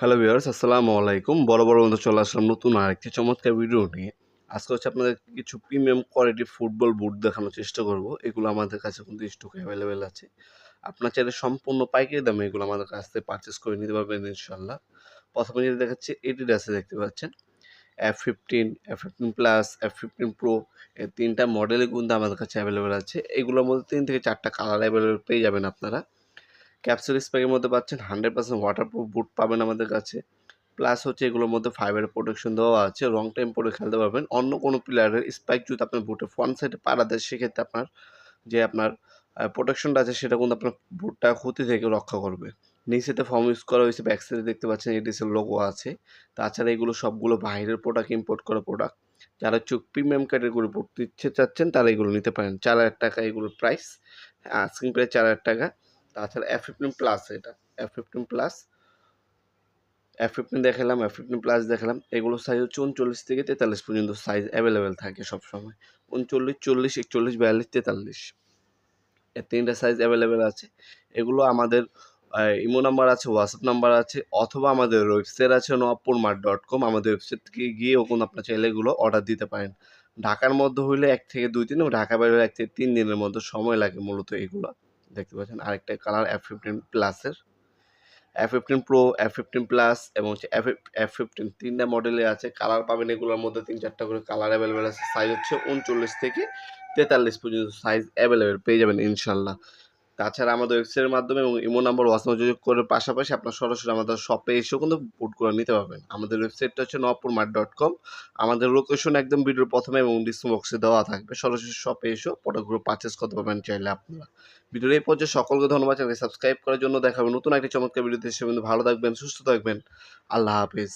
Hello viewers আসসালামু আলাইকুম। বড় বড় বন্ধু চলে আসলাম নতুন আরেকটি চমৎকার ভিডিও নিয়ে। আজকে হচ্ছে আপনাদের কিছু প্রিমিয়াম কোয়ালিটি ফুটবল বুট দেখানোর চেষ্টা করব। এগুলো আমাদের কাছে কিন্তু স্টক অ্যাভেলেবেল আছে। আপনার চাইলে সম্পূর্ণ পাইকারি দামে এগুলো আমাদের কাছ থেকে পারচেস করে নিতে পারবেন ইনশাল্লাহ প্রথমে যেটা দেখাচ্ছি এডিডাসে দেখতে পাচ্ছেন। F fifteen F fifteen plus F fifteen pro এই তিনটা মডেলই কিন্তু আমাদের কাছে অ্যাভেলেবেল আছে। এগুলোর মধ্যে তিন থেকে চারটা কালার অ্যাভেলেবেল পেয়ে যাবেন আপনারা। ক্যাপসুল স্প্যাকের মধ্যে পাচ্ছেন হান্ড্রেড পার্সেন্ট ওয়াটারপ্রুফ বুট পাবেন আমাদের কাছে। প্লাস হচ্ছে এগুলোর মধ্যে ফাইবার প্রোটেকশন দেওয়া আছে রং টাইম পরে খেলতে পারবেন। অন্য কোনো প্লেয়ারের স্পাইক যদি আপনার বুটে ফ্রন্ট সাইডে পাড়া দেয়, সেক্ষেত্রে আপনার যে আপনার প্রোটেকশনটা আছে, সেটা কিন্তু আপনার বুটটা ক্ষতি থেকে রক্ষা করবে। নিচেতে ফর্ম ইউজ করা হয়েছে ব্যাক সাইডে দেখতে পাচ্ছেন এডিসের লোগো আছে। তাছাড়া এগুলো সবগুলো বাইরের প্রোডাক্ট ইম্পোর্ট করা প্রোডাক্ট যারা চোখ প্রিমিয়াম ক্যাটাগরি পড়তে ইচ্ছে চাচ্ছেন, তারা এগুলো নিতে পারেন। চার হাজার টাকা এগুলোর প্রাইস আস্কিং প্রাইস চার হাজার টাকা। তাছাড়া এফ ফিফটিন প্লাস এটা F fifteen plus F fifteen দেখালাম এফ ফিফটিন প্লাস দেখালাম, এগুলো সাইজ হচ্ছে উনচল্লিশ থেকে তেতাল্লিশ পর্যন্ত সাইজ অ্যাভেলেবেল থাকে সবসময়। উনচল্লিশ, চল্লিশ, একচল্লিশ, বিয়াল্লিশ, তেতাল্লিশ। এর তিনটা সাইজ অ্যাভেলেবেল আছে। এগুলো আমাদের ইমো নাম্বার আছে হোয়াটসঅ্যাপ নাম্বার আছে, অথবা আমাদের ওয়েবসাইট আছে নপুর মার্ট ডট কম আমাদের ওয়েবসাইট থেকে গিয়ে ওখানে আপনার চাইলে এগুলো অর্ডার দিতে পারেন। ঢাকার মধ্যে হইলে এক থেকে দুই দিন এবং ঢাকা বাইরে এক থেকে তিন দিনের মধ্যে সময় লাগে মূলত এগুলো। দেখতে পাচ্ছেন। আরেকটা কালার এফ ফিফটিন প্লাসের F fifteen pro F fifteen plus এবং হচ্ছে এফ এফ ফিফটিন তিনটা মডেলে আছে। কালার পাবেন এগুলোর মধ্যে তিন চারটা করে কালার অ্যাভেলেবেল আছে। সাইজ হচ্ছে উনচল্লিশ থেকে তেতাল্লিশ পর্যন্ত সাইজ অ্যাভেলেবেল পেয়ে যাবেন ইনশাল্লাহ। তাছাড়া আমাদের ওয়েবসাইটের মাধ্যমে এবং ইমো নাম্বার হোয়াটসঅ্যাপ যোগাযোগ করে পাশাপাশি আপনার সরাসরি আমাদের শপে এসেও কিন্তু বুট করে নিতে পারবেন। আমাদের ওয়েবসাইটটা হচ্ছে নপুর মার্ট ডট কম আমাদের লোকেশন একদম ভিডিওর প্রথমে এবং ডিসক্রিপশন বক্সে দেওয়া থাকবে। সরাসরি শপে এসেও প্রোডাক্টগুলো পারচেস করতে পারবেন চাইলে আপনারা। ভিডিওর এই পর্যায়ে সকলকে ধন্যবাদ। চ্যানেলকে সাবস্ক্রাইব করার জন্য দেখাবে নতুন একটি চমৎকার ভিডিওতে সে কিন্তু ভালো থাকবেন, সুস্থ থাকবেন। আল্লাহ হাফিজ।